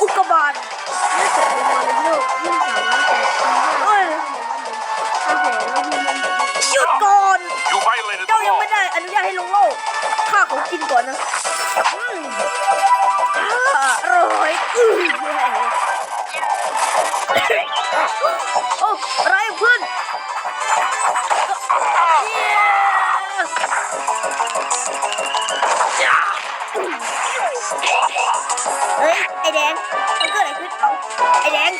อุกกาบาตไม่ตกลงมาในโลกยิ่งสามารถแต่ชีวิตเอ้ยโอเคแล้วมีมันหยุดก่อน You violated เจ้า the ยัง law. ไม่ได้อนุญาตให้ลงโลกข้าขอกินก่อนนะอืมอ่าร่อยอือโอ้ไรเพื่น and then I got a good. And then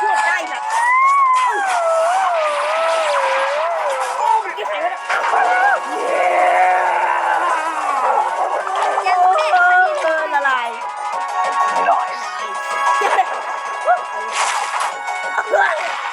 พูดได้ละโอ้มันจะหายวะยังไม่ทันเดินละลา Nice.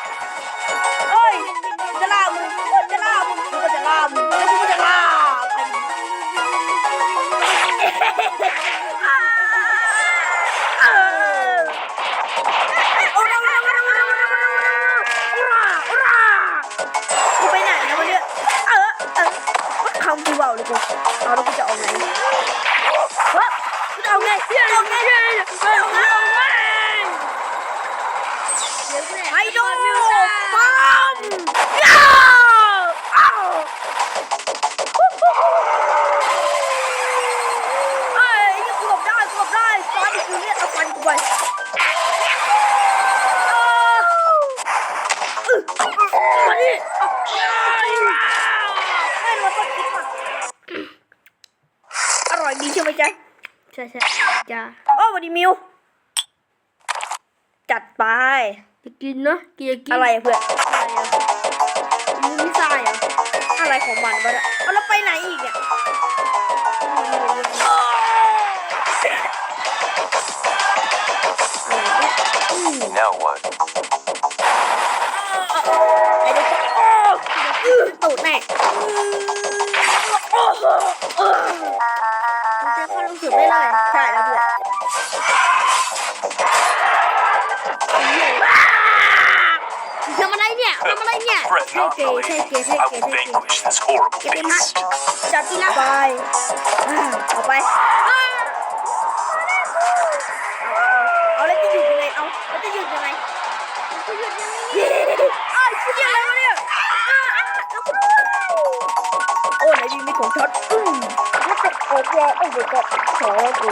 องคิดว่ะอร่อยดีใช่ไหมจ๊ะใช่ใช่จ้าโอ้สวัสดีมิว จัดไปจะกินนะกินจะกินอะไรอะเพื่อนอะไรอะมึงไม่ใช่อะอะไรของมันวะเนี่ยเอาแล้วไปไหนอีกเนี่ยอะไรเนี่ย Now what? ไอ้เด็กโอ้อื้อตูดแน่ เนี่ยทำอะไรเนี่ย Fret ใช่ not, เกย์ใช่เกย์ใช่ I เกย์ will ใช่เกย์ vanquish this horrible เก็บไปมา beast. จัดที่ละไปอ่าเอาไปเอาเอาเอาแล้วจะหยุดยังไงเอาแล้วจะหยุดยังไงจะหยุดยังไงเย้อ้าวคิดยังไงวะเนี่ยอ่าอ่าเอาไปโอ้ไหนดีมีของช็อตอืมแล้วจะโอ้โหโอ้โหก็ขอกู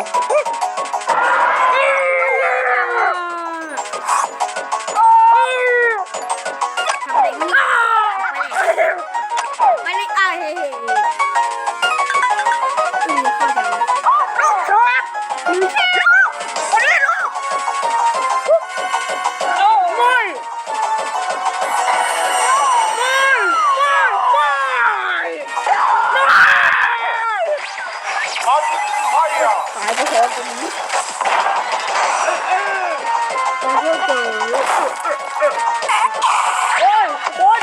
โอ้ย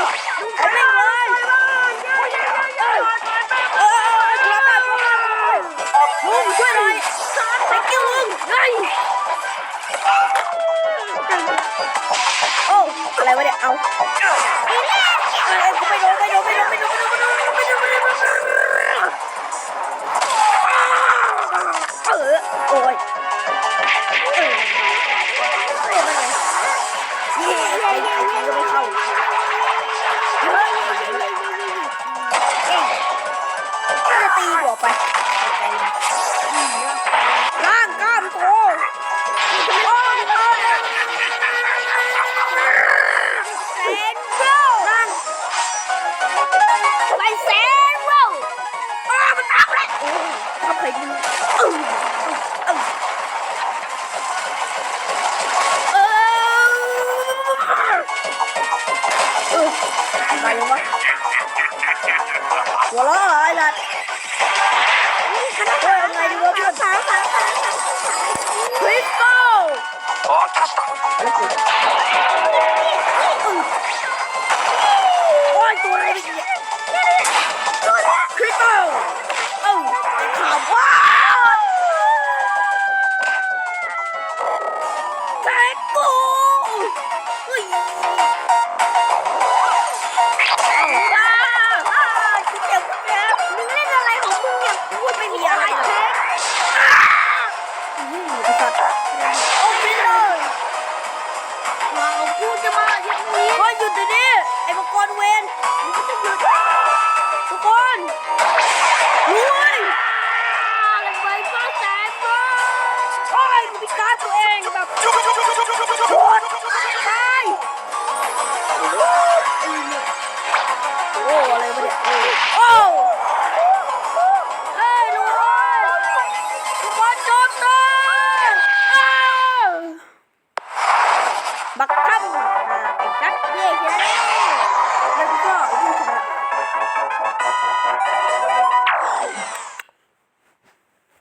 คนเอาเร่งเลยเออกลับมากลับมาลุงช่วยหน่อย thank you ลุงไงโอ้อะไรวะเนี่ยเอา 乖还可 หัวเราะเหรอไอ้ลัดนี่คณะเฮ้ยยังไงดีวะเพื่อนสาวสาวสาวคริสโก้โอ้ยตัวอะไรเนี่ยคริสโก้เอ้าถามว่าแท็กกูเฮ้ย ว้าพูดจะมาที่ตรงนี้เฮ้ยหยุดเดี๋ยวนี้ไอ้มังกรเวนมึงก็ต้องหยุดทุกคนรวย